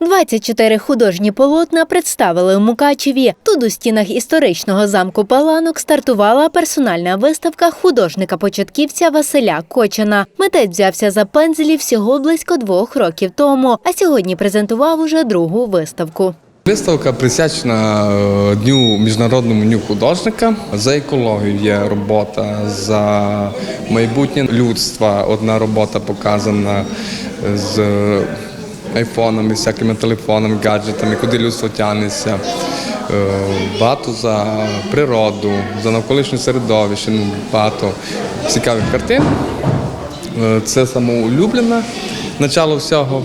24 художні полотна представили у Мукачеві. Тут у стінах історичного замку Паланок стартувала персональна виставка художника-початківця Василя Кочина. Митець взявся за пензелі всього близько двох років тому, а сьогодні презентував уже другу виставку. Виставка присвячена е, Дню міжнародному дню художника. За екологію є робота, за майбутнє людства. Одна робота показана з айфонами, всякими телефонами, гаджетами, куди людство тягнеться. Е, Багато за природу, за навколишнє середовище, ну, багато цікавих картин. Е, Це самоулюблене начало всього.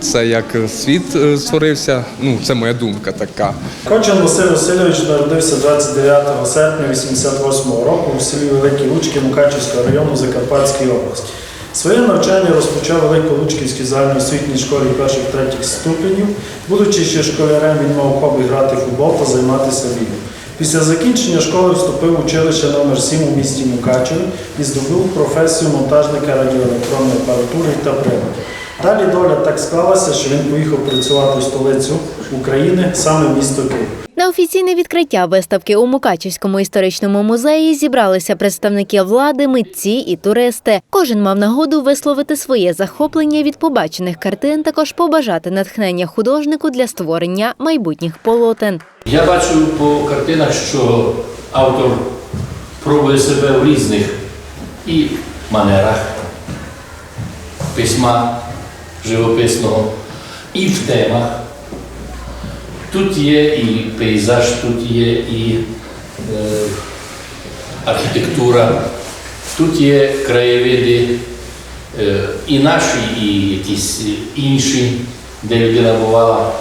Це як світ е, створився. Ну, це моя думка така. Кочин Василь Васильович народився 29 серпня 88 року у селі Великі Лучки Мукачівського району Закарпатської області. Своє навчання розпочав у Великолучківській загальноосвітній школі перших третіх ступенів. Будучи ще школярем, він мав хобі грати в футбол та займатися бігом. Після закінчення школи вступив в училище номер 7 у місті Мукачеві і здобув професію монтажника радіоелектронної апаратури та приладів. Далі доля так склалася, що він поїхав працювати в столицю України, саме в місто Київ. На офіційне відкриття виставки у Мукачівському історичному музеї зібралися представники влади, митці і туристи. Кожен мав нагоду висловити своє захоплення від побачених картин, також побажати натхнення художнику для створення майбутніх полотен. Я бачу по картинах, що автор пробує себе в різних і манерах письма живописного, і в темах. Тут є і пейзаж, тут є і е, архітектура, тут є краєвиди е, і наші, і якісь інші, де людина бувала.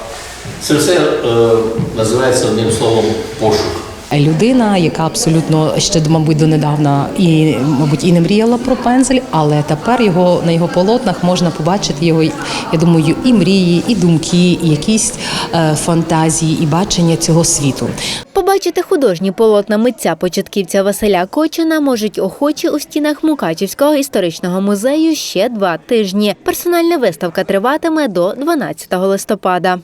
Це все е, називається одним словом пошук. Людина, яка абсолютно ще, мабуть, донедавна і, мабуть, і не мріяла про пензель, але тепер його на його полотнах можна побачити його, я думаю, і мрії, і думки, і якісь е, фантазії, і бачення цього світу. Побачити художні полотна митця початківця Василя Кочина можуть охочі у стінах Мукачівського історичного музею ще два тижні. Персональна виставка триватиме до 12 листопада.